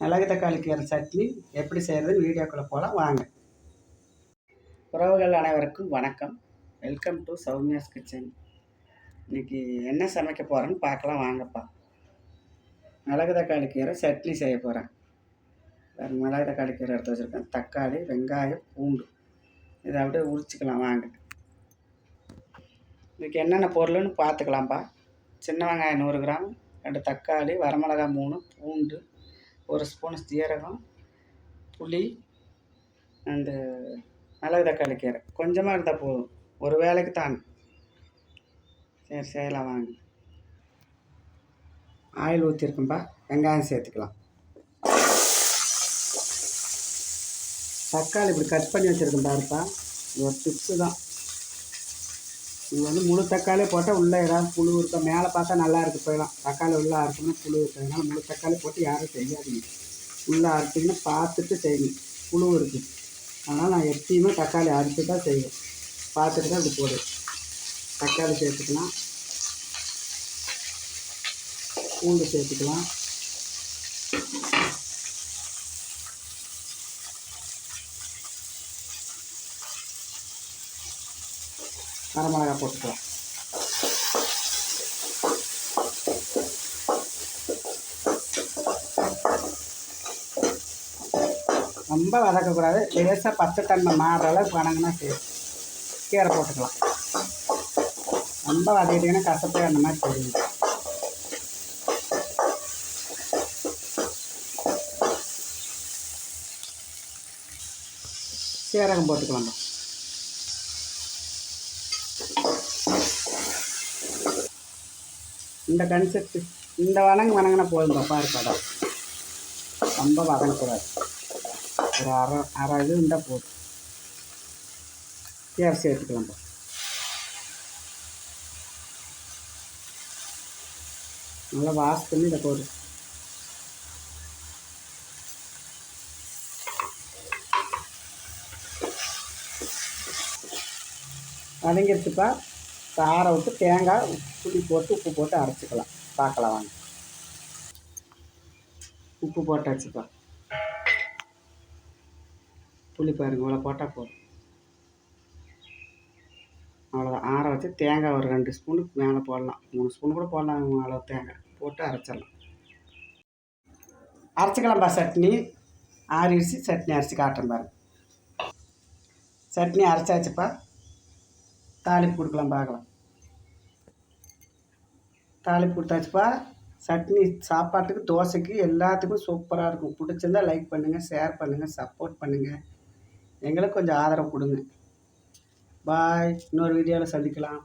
மிளகு தக்காளி கீரை சட்னி எப்படி செய்கிறதுன்னு வீடியோக்குள்ளே போகலாம் வாங்க. உறவுகள் அனைவருக்கும் வணக்கம். வெல்கம் டு சௌமியாஸ் கிச்சன் இன்றைக்கி என்ன சமைக்க போகிறேன்னு பார்க்கலாம் வாங்கப்பா. மிளகு தக்காளி கீரை சட்னி செய்ய போகிறேன் மிளகு தக்காளி கீரை எடுத்து வச்சுருக்கேன். தக்காளி வெங்காயம் பூண்டு. இதை அப்படியே உரிச்சிக்கலாம் வாங்க. இதுக்கு என்னென்ன பொருள்னு பார்த்துக்கலாம்ப்பா. சின்ன வெங்காயம் நூறு கிராம் ரெண்டு தக்காளி வரமிளகாய் மூணு பூண்டு ஒரு ஸ்பூன் சீரகம் புளி அந்த மிளகு தக்காளி கீரை. கொஞ்சமாக இருந்தால் போதும். ஒரு வேலைக்கு தான். சரி செய்யலாம் வாங்க. ஆயில் ஊற்றிருக்கேன்ப்பா வெங்காயம் சேர்த்துக்கலாம். தக்காளி இப்படி கட் பண்ணி வச்சுருக்கேன் பாருப்பா. இது ஒரு டிப்ஸு தான். இது வந்து முழு தக்காளி போட்டால் உள்ளே ஏதாவது புழு இருக்க? மேலே பார்த்தா நல்லா இருக்குது போயிடலாம் தக்காளி உள்ளே அரைக்கணும்னா புழு இருக்கிறதுனால முழு தக்காளி போட்டு யாரும் செய்யாதீங்க. உள்ளே அரைச்சிங்கன்னா பார்த்துட்டு செய்யணும் புழு இருக்குது அதனால் நான் எப்பயுமே தக்காளி அரைச்சி தான் செய்வேன். பார்த்துட்டு தான் இப்படி போடுவேன். தக்காளி சேர்த்துக்கலாம். பூண்டு சேர்த்துக்கலாம். வரமிளகா போட்டுக்கலாம். ரொம்ப வதக்கக்கூடாது. லேசாக பச்சை தன்மை மாறுற அளவுக்கு வணங்கினா சரி. கீரை போட்டுக்கலாம். ரொம்ப வதக்கிட்டிங்கன்னா கசப்பே அந்த மாதிரி தெரியும். சீரகம் போட்டுக்கலாம். இந்த கன்செப்ட் இந்த வணங்கு வணங்கினா போதும் பப்பா இருக்கடம் ரொம்ப வதங்கக்கூடாது. ஒரு அரை அரை இது இருந்தால் போதும். கீரை சேர்த்துக்கலாம் நல்லா வாஷ் பண்ணி இதை போடு. வதங்கிடுச்சுப்பா காரை விட்டு தேங்காய் புளி போட்டு உப்பு போட்டு அரைச்சிக்கலாம். பார்க்கலாம் வாங்க. உப்பு போட்டாச்சுப்பா புளி பாருங்க இவ்வளோ போட்டால் போதும். அவ்வளோதான் ஆற வச்சு தேங்காய் ஒரு ரெண்டு ஸ்பூனுக்கு மேலே போடலாம். மூணு ஸ்பூன் கூட போடலாம் அவ்வளோ தேங்காய். போட்டு அரைச்சிடலாம். அரைச்சிக்கலாம்ப்பா சட்னி. ஆறிடுச்சு சட்னி அரைச்சி காட்டுறேன் பாருங்க. சட்னி அரைச்சாச்சுப்பா. தாளிப்பு கொடுக்கலாம் பார்க்கலாம். தாளிப்பு கொடுத்தாச்சுப்பா. சட்னி சாப்பாட்டுக்கு தோசைக்கு எல்லாத்துக்கும் சூப்பராக இருக்கும். பிடிச்சிருந்தா லைக் பண்ணுங்கள் ஷேர் பண்ணுங்கள் சப்போர்ட் பண்ணுங்கள் எங்களுக்கு கொஞ்சம் ஆதரவு கொடுங்க. பாய் இன்னொரு வீடியோவில் சந்திக்கலாம்.